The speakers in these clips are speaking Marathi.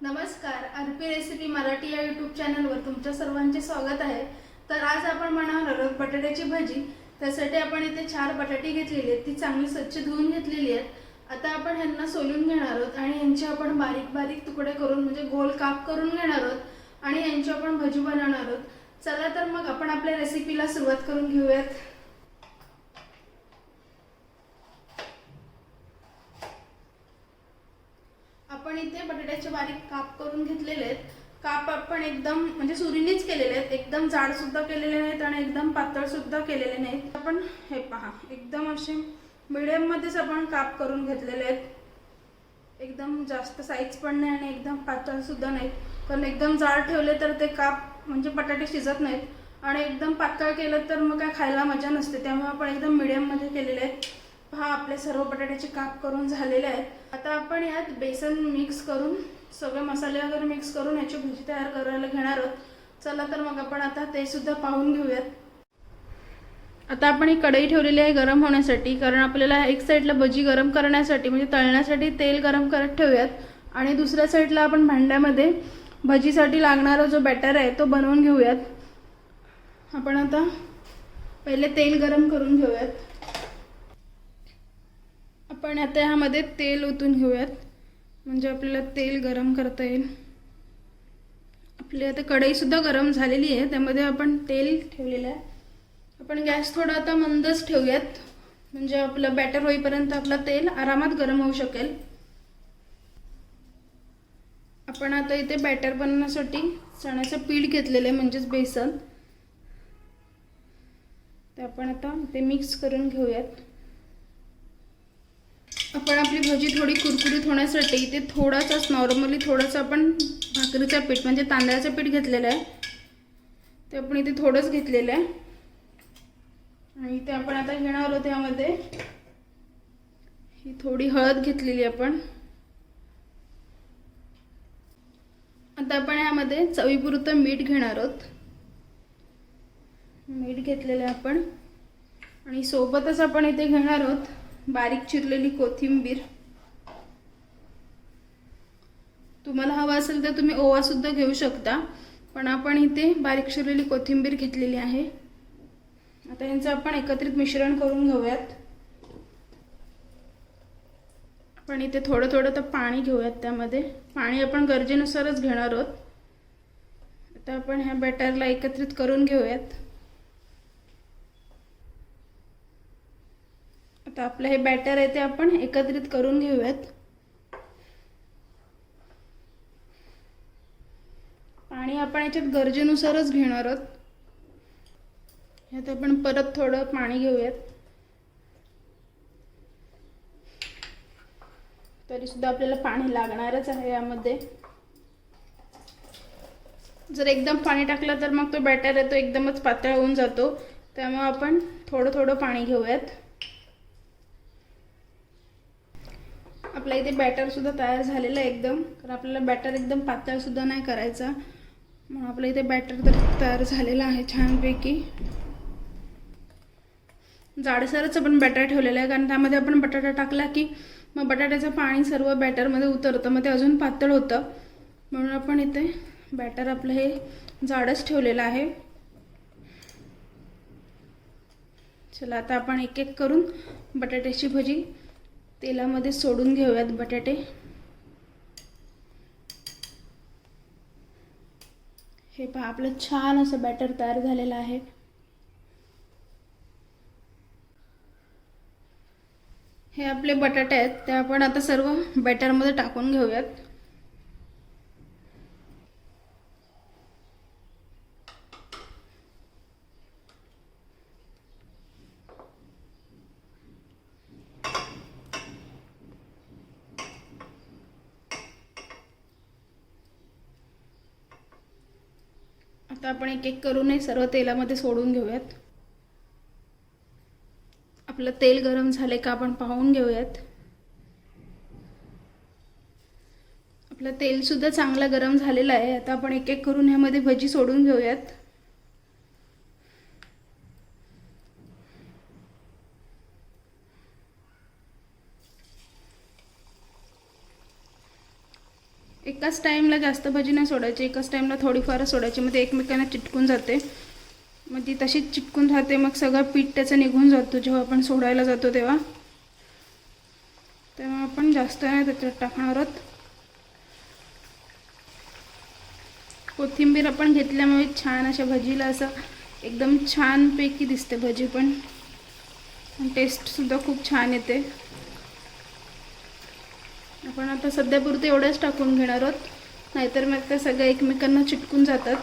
नमस्कार आरपी रेसिपी मराठी या यूट्यूब चॅनलवर तुमच्या सर्वांचे स्वागत आहे. तर आज आपण बनवणार आहोत बटाट्याची भाजी. त्यासाठी आपण इथे चार बटाटे घेतलेली आहेत. ती चांगली स्वच्छ धुवून घेतलेली आहेत. आता आपण ह्यांना सोलून घेणार आहोत आणि यांचे आपण बारीक बारीक तुकडे करून म्हणजे गोल काप करून घेणार आहोत आणि यांची आपण भजी बनवणार आहोत. चला तर मग आपण आपल्या रेसिपीला सुरुवात करून घेऊयात. मी इथे बटाट्याचे बारीक काप करून घेतलेले आहेत. काप आपण एकदम म्हणजे सुरीनीच केलेले आहेत. एकदम जाड सुद्धा केलेले नाहीत आणि एकदम पातळ सुद्धा केलेले नाहीत. आपण हे पहा एकदम असे मिडियम मध्येच आपण काप करून घेतलेले आहेत. एकदम जास्त साईज पण नाही आणि एकदम पातळ सुद्धा नाहीत. कारण एकदम जाड ठेवले तर ते काप म्हणजे बटाटे शिजत नाहीत. आणि एकदम पातळ केलं तर मग काय खायला मजा नसते. त्यामुळे आपण एकदम मिडियममध्ये केलेले आहेत. पहा आपले सर्व बटाट्याचे काप करून झालेले आहेत. आता आपण यात बेसन मिक्स करून सगळे मसाले वगैरे मिक्स करून याची भजी तयार करायला घेणार आहोत. चला तर मग आपण आता ते सुद्धा पाहून घेऊयात. आता आपण ही कढई ठेवलेली आहे गरम होण्यासाठी कारण आपल्याला एक साईडला भजी गरम करण्यासाठी म्हणजे तळण्यासाठी तेल गरम करत ठेवूयात. आणि दुसऱ्या साईडला आपण भांड्यामध्ये भजीसाठी लागणारा जो बॅटर आहे तो बनवून घेऊयात. आपण आता पहिले तेल गरम करून घेऊयात. आपण आता ह्यामध्ये तेल ओतून घेऊयात. म्हणजे आपल्याला तेल गरम करता येईल. आपली आता कढईसुद्धा गरम झालेली आहे. त्यामध्ये आपण तेल ठेवलेलं आहे. आपण गॅस थोडा आता मंदच ठेवूयात. म्हणजे आपलं बॅटर होईपर्यंत आपलं तेल आरामात गरम होऊ शकेल. आपण आता इथे बॅटर बनवण्यासाठी चण्याचं पीठ घेतलेलं आहे म्हणजेच बेसन. ते आपण आता ते मिक्स करून घेऊयात. आपण आपली भजी थोडी कुरकुरीत होण्यासाठी इथे थोडासाच नॉर्मली थोडंसं आपण भाकरीचं पीठ म्हणजे तांदळाचं पीठ घेतलेलं आहे. ते आपण इथे थोडंच घेतलेलं आहे. आणि ते आपण आता घेणार आहोत यामध्ये ही थोडी हळद घेतलेली आपण. आता आपण यामध्ये चवीपुरतं मीठ घेणार आहोत. मीठ घेतलेलं आहे आपण. आणि सोबतच आपण इथे घेणार आहोत बारीक चिरलेली कोथिंबीर. तुम्हाला हवा असेल तर तुम्ही ओवा सुद्धा घेऊ शकता पण आपण इथे बारीक चिरलेली कोथिंबीर घेतलेली आहे. आता यांचं आपण एकत्रित मिश्रण करून घेऊयात. आपण इथे थोडं थोडं तर पाणी घेऊयात त्यामध्ये. पाणी आपण गरजेनुसारच घेणार आहोत. आता आपण ह्या बॅटरला एकत्रित करून घेऊयात. तर आपलं हे बॅटर आहे ते आपण एकत्रित करून घेऊयात. पाणी आपण याच्यात गरजेनुसारच घेणार आहोत. ह्यात आपण परत थोडं पाणी घेऊयात. तरी सुद्धा आपल्याला पाणी लागणारच आहे यामध्ये. जर एकदम पाणी टाकलं तर मग तो बॅटर आहे तो एकदमच पातळ होऊन जातो. त्यामुळे आपण थोडं थोडं पाणी घेऊयात. आपला इथे बॅटर सुद्धा तयार झालेलं आहे एकदम. कारण आपल्याला बॅटर एकदम पातळ सुद्धा नाही करायचा. म्हणून आपलं इथे बॅटर तर तयार झालेलं आहे छानपैकी. जाडसरच आपण बॅटर ठेवलेलं आहे. कारण त्यामध्ये आपण बटाटा टाकला की मग बटाट्याचं पाणी सर्व बॅटरमध्ये उतरतं. मग ते अजून पातळ होतं. म्हणून आपण इथे बॅटर आपलं हे जाडच ठेवलेलं आहे. चला आता आपण एक एक करून बटाट्याची भजी तेलामध्ये सोडून घेऊयात बटाटे. हे पहा आपलं छान असं बॅटर तयार झालेलं आहे. हे आपले बटाटे आहेत ते आपण आता सर्व बॅटरमध्ये टाकून घेऊयात. आता आपण एक एक करूनही सर्व तेलामध्ये सोडून घेऊयात. आपलं तेल गरम झाले का आपण पाहून घेऊयात. आपलं तेल सुद्धा चांगलं गरम झालेलं आहे. आता आपण एक एक करून ह्यामध्ये भजी सोडून घेऊयात. एकाच टाईमला जास्त भजी नाही सोडायची एकाच टाईमला थोडीफार सोडायची. मग ते एकमेकांना चिटकून जाते. मग ती तशीच चिटकून राहते मग सगळं पीठ त्याचं निघून जातो जेव्हा आपण सोडायला जातो तेव्हा. तेव्हा आपण जास्त नाही त्याच्यात टाकणार आहोत. कोथिंबीर आपण घेतल्यामुळे छान अशा भजीला असं एकदम छानपैकी दिसते भजी पण. टेस्टसुद्धा खूप छान येते. आपण आता सध्यापुरते एवढ्याच टाकून घेणार आहोत. नाहीतर मग ते सगळ्या एकमेकांना चिटकून जातात.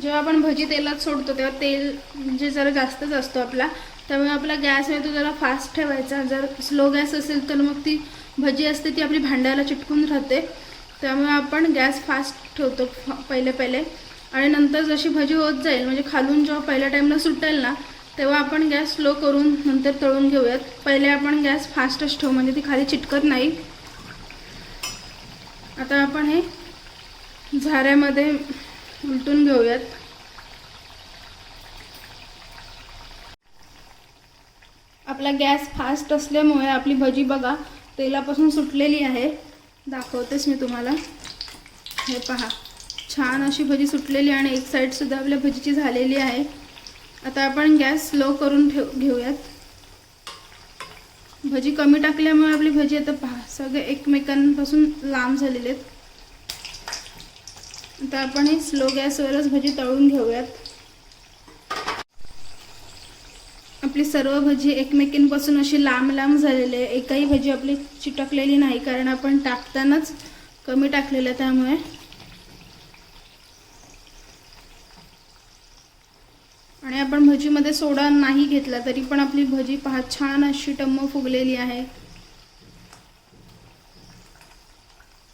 जेव्हा आपण भजी तेलात सोडतो तेव्हा तेल म्हणजे जरा जास्तच असतो आपला. त्यामुळे आपला गॅस आहे तो जरा फास्ट ठेवायचा. जर स्लो गॅस असेल तर मग ती भजी असते ती आपली भांड्याला चिटकून राहते. त्यामुळे आपण गॅस फास्ट ठेवतो पहिले पहिले. आणि नंतर जशी भजी होत जाईल म्हणजे खालून जेव्हा पहिल्या टाईमला सुटेल ना तेव्हा आपण गॅस स्लो करून नंतर तळून घेऊयात. पहिले आपण गॅस फास्टच ठेवू म्हणजे ती खाली चिटकत नाही. आता आपण हे झाऱ्यामध्ये उलटून घेऊयात. आपला गॅस फास्ट असल्यामुळे आपली भजी बघा तेलापासून सुटलेली आहे. दाखवतेच मी तुम्हाला. हे पहा छान अशी भजी सुटलेली आणि एक साईडसुद्धा आपल्या भजीची झालेली आहे. आता आपण गॅस स्लो करून ठेव घेऊयात. भजी कमी टाकल्यामुळे आपली भजी आता पहा सगळे एकमेकांपासून लांब झालेले आहेत. आता आपण हे स्लो गॅसवरच भजी तळून घेऊयात. आपली सर्व भजी एकमेकींपासून अशी लांब लांब झालेली आहे. एकही भजी आपली चिटकलेली नाही कारण आपण टाकतानाच कमी टाकलेलं आहे त्यामुळे. आणि आपण भजीमध्ये सोडा नाही घेतला तरी पण आपली भजी पहा छान अशी टम्म फुगलेली आहे.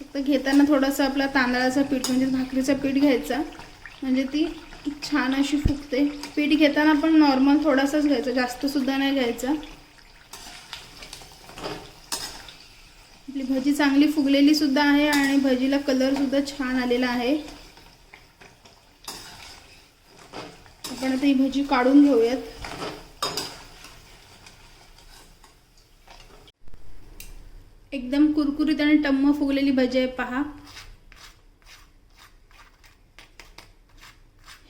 फक्त घेताना थोडंसं आपला तांदळाचं पीठ म्हणजे भाकरीचं पीठ घ्यायचा. म्हणजे ती छान अशी फुगते. पीठ घेताना पण नॉर्मल थोडासाच घ्यायचा जास्त सुद्धा नाही घ्यायचा. आपली भजी चांगली फुगलेली सुद्धा आहे आणि भजीला कलरसुद्धा छान आलेला आहे. आपण आता ही भजी काढून घेऊयात. एकदम कुरकुरीत आणि टम्म फुगलेली भजी आहे पहा.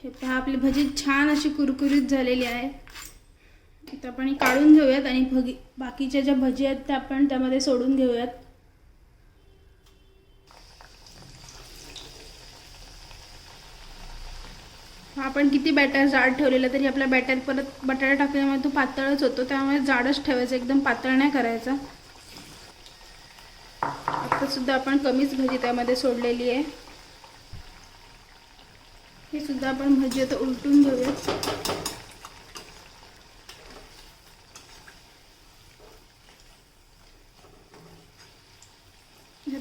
हे पहा आपली भजी छान अशी कुरकुरीत झालेली आहे. आता आपण काढून घेऊयात आणि भगी बाकीच्या ज्या भजी आहेत त्या आपण त्यामध्ये सोडून घेऊयात. आपण किती बॅटर जाड ठेवलेलं तरी आपला बॅटर परत बटाटा टाकल्यामुळे तो पातळच होतो. त्यामुळे जाडच ठेवायचं एकदम पातळ नाही करायचा. आतासुद्धा आपण कमीच भजी त्यामध्ये सोडलेली आहे. हे सुद्धा आपण भजी आता उलटून घेऊयात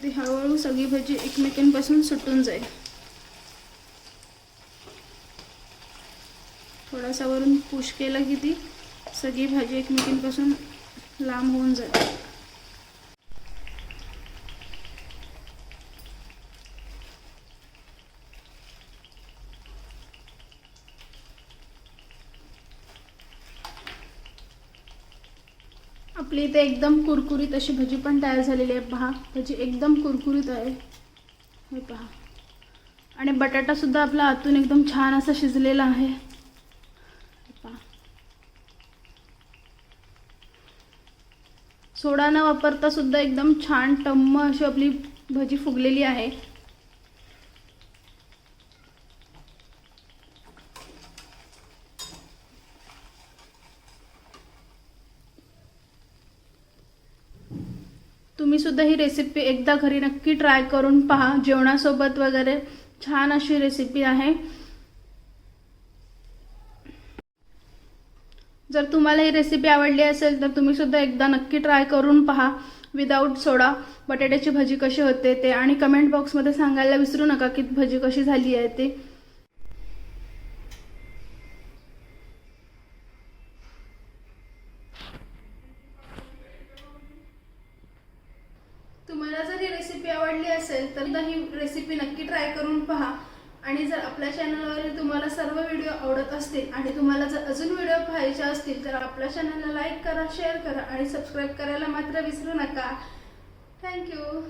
ती हळूहळू सगळी भजी एकमेकांपासून सुटून जाईल. थोडासा वरून पुश केलं की ती सगळी भाजी एकमेकींपासून लांब होऊन जाते. आपली इथे एकदम कुरकुरीत अशी भजी पण तयार झालेली आहे. पहा भजी एकदम कुरकुरीत आहे. हे पहा. आणि बटाटासुद्धा आपला आतून एकदम छान असा शिजलेला आहे हे पहा सोडा न वापरता सुद्धा एकदम छान टम्म अशी आपली भजी फुगलेली आहे. तुम्ही सुद्धा ही रेसिपी एकदा घरी नक्की ट्राय करून पहा. जेवणासोबत वगैरे छान अशी रेसिपी आहे. जर तुम्हाला ही रेसिपी आवडली असेल तर तुम्ही सुद्धा एकदा नक्की ट्राय करून पहा. विदाऊट सोडा बटाट्याची भजी कशी होते ते आणि कमेंट बॉक्समध्ये सांगायला विसरू नका की भजी कशी झाली आहे ते. तुम्हाला जर ही रेसिपी आवडली असेल तर ही रेसिपी नक्की ट्राय करून पहा. आणि जर आपल्या चॅनलवरील तुम्हाला सर्व व्हिडिओ आवडत असतील आणि तुम्हाला जर अजून व्हिडिओ पाहायचे असतील तर आपल्या चॅनलला लाईक करा शेअर करा आणि सबस्क्राईब करायला मात्र विसरू नका. थँक्यू